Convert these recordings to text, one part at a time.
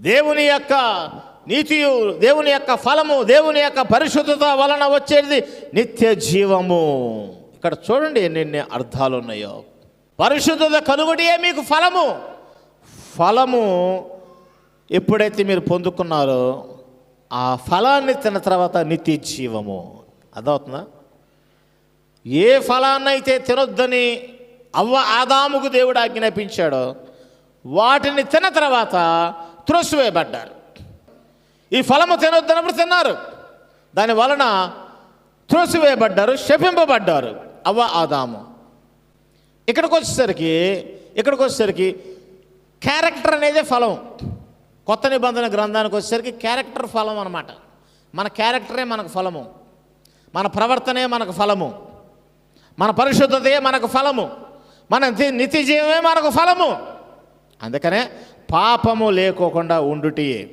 దేవుని యొక్క నీతియు దేవుని యొక్క ఫలము దేవుని యొక్క పరిశుద్ధత వలన వచ్చేది నిత్య జీవము. ఇక్కడ చూడండి ఎన్నెన్ని అర్థాలు ఉన్నాయో. పరిశుద్ధత కలుగుడియే మీకు ఫలము. ఫలము ఎప్పుడైతే మీరు పొందుకున్నారో ఆ ఫలాన్ని తిన్న తర్వాత నిత్య జీవము. అర్థమవుతుందా? ఏ ఫలాన్నైతే తినొద్దని అవ్వ ఆదాముకు దేవుడు ఆజ్ఞాపించాడో వాటిని తిన్న తర్వాత త్రోసివేయబడ్డారు. ఈ ఫలము తినొద్దనప్పుడు తిన్నారు. దాని వలన త్రోసివేయబడ్డారు శపింపబడ్డారు. అవ్వ ఆదాము. ఇక్కడికి వచ్చేసరికి ఇక్కడికి వచ్చేసరికి క్యారెక్టర్ అనేదే ఫలం. కొత్త నిబంధన గ్రంథానికి వచ్చేసరికి క్యారెక్టర్ ఫలం అన్నమాట. మన క్యారెక్టరే మనకు ఫలము. మన ప్రవర్తనే మనకు ఫలము. మన పరిశుద్ధతే మనకు ఫలము. మన నిత్య జీవమే మనకు ఫలము. అందుకనే పాపము లేకోకుండా ఉండుటియే.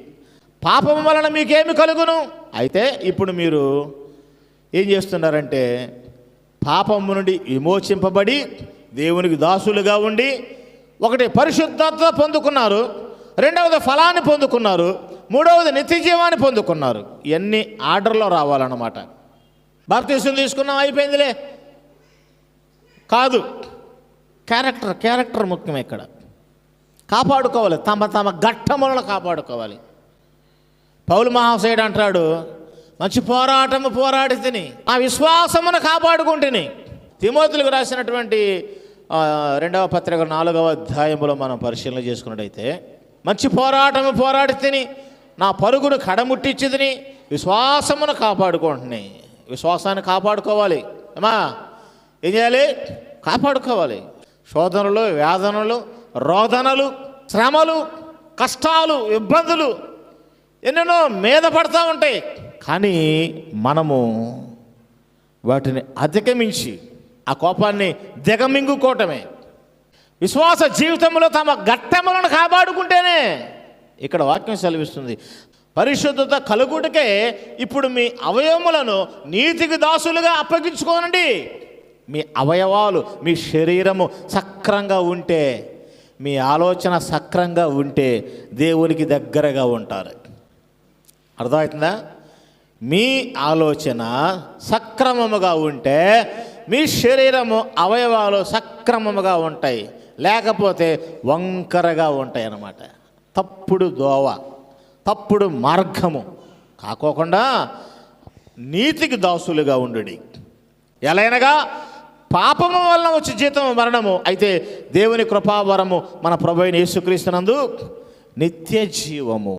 పాపము వలన మీకేమి కలుగును? అయితే ఇప్పుడు మీరు ఏం చేస్తున్నారంటే పాపము నుండి విమోచింపబడి దేవునికి దాసులుగా ఉండి ఒకటి పరిశుద్ధత పొందుకున్నారు రెండవది ఫలాన్ని పొందుకున్నారు మూడవది నిత్యజీవాన్ని పొందుకున్నారు. ఇవన్నీ ఆర్డర్లో రావాలన్నమాట. భారతదేశం తీసుకున్నాం అయిపోయిందిలే. కాదు క్యారెక్టర్ క్యారెక్టర్ ముఖ్యం ఇక్కడ. కాపాడుకోవాలి. తమ తమ ఘట్టములను కాపాడుకోవాలి. పౌలు మహాశయుడు అంటాడు మంచి పోరాటము పోరాడి తిని ఆ విశ్వాసమును కాపాడుకుంటుని. తిమోతులకు రాసినటువంటి రెండవ పత్రిక నాలుగవ అధ్యాయంలో మనం పరిశీలన చేసుకున్నట్టయితే మంచి పోరాటము పోరాడి తిని నా పరుగును కడముట్టించి తిని విశ్వాసమును కాపాడుకుంటున్నాయి విశ్వాసాన్ని కాపాడుకోవాలి. ఏమా? ఏం చేయాలి? కాపాడుకోవాలి. శోధనలు వేదనలు రోదనలు శ్రమలు కష్టాలు ఇబ్బందులు ఎన్నెన్నో మీద పడతా ఉంటాయి. కానీ మనము వాటిని అధిగమించి ఆ కోపాన్ని దిగమింగుకోవటమే. విశ్వాస జీవితంలో తమ ఘట్టములను కాపాడుకుంటేనే ఇక్కడ వాక్యం సెలవిస్తుంది. పరిశుద్ధత కలుగుటకే ఇప్పుడు మీ అవయవములను నీతికి దాసులుగా అప్పగించుకోనండి. మీ అవయవాలు మీ శరీరము సక్రంగా ఉంటే మీ ఆలోచన సక్రంగా ఉంటే దేవునికి దగ్గరగా ఉంటారు. అర్థమవుతుందా? మీ ఆలోచన సక్రమముగా ఉంటే మీ శరీరము అవయవాలు సక్రమముగా ఉంటాయి. లేకపోతే వంకరగా ఉంటాయి అన్నమాట. తప్పుడు దోవ తప్పుడు మార్గము కాకోకుండా నీతికి దాసులుగా ఉండుడి. ఎలైనగా పాపము వలన వచ్చే జీతం మరణము. అయితే దేవుని కృపావరము మన ప్రభు అయిన యేసుక్రీస్తునందు నిత్య జీవము.